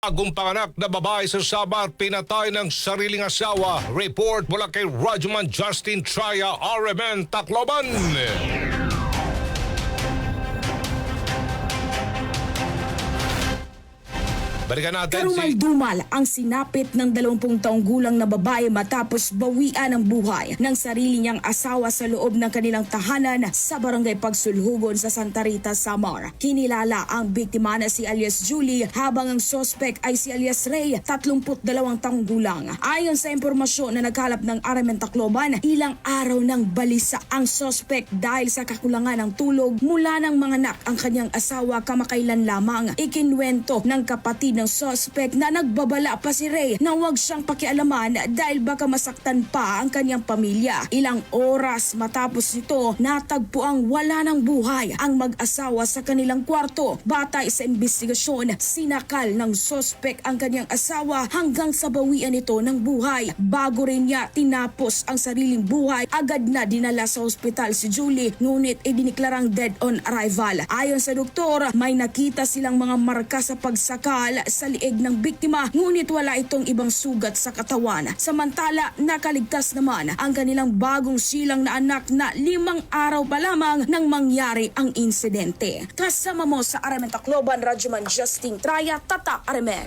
Bagong panganak na babae sa Samar pinatay ng sariling asawa. Report mula kay Rajuman Justin Traya, RMN Tacloban. Balikan natin si... Karumal-dumal ang sinapit ng 20 taong gulang na babae matapos bawian ang buhay ng sarili niyang asawa sa loob ng kanilang tahanan sa barangay Pagsulhugon sa Santa Rita, Samar. Kinilala ang biktima na si alias Julie habang ang sospek ay si alias Ray, 32 taong gulang. Ayon sa impormasyon na nagkalap ng Aramen Tacloban, ilang araw ng balisa ang sospek dahil sa kakulangan ng tulog mula ng mga anak ang kanyang asawa kamakailan lamang. Ikinwento ng kapatid ng sospek na nagbabala pa si Ray na huwag siyang pakialaman dahil baka masaktan pa ang kanyang pamilya. Ilang oras matapos nito, natagpo ang wala ng buhay ang mag-asawa sa kanilang kwarto. Batay sa investigasyon, sinakal ng sospek ang kanyang asawa hanggang sa bawian ito ng buhay. Bago rin niya tinapos ang sariling buhay, agad na dinala sa ospital si Julie ngunit idiniklarang dead on arrival. Ayon sa doktor, may nakita silang mga marka sa pagsakal sa lieg ng biktima ngunit wala itong ibang sugat sa katawan. Samantala, nakaligtas naman ang kanilang bagong silang na anak na limang araw pa lamang nang mangyari ang insidente. Kasama mo sa Aramen Tacloban, Rajuman Justin Traya, Tata Aramen.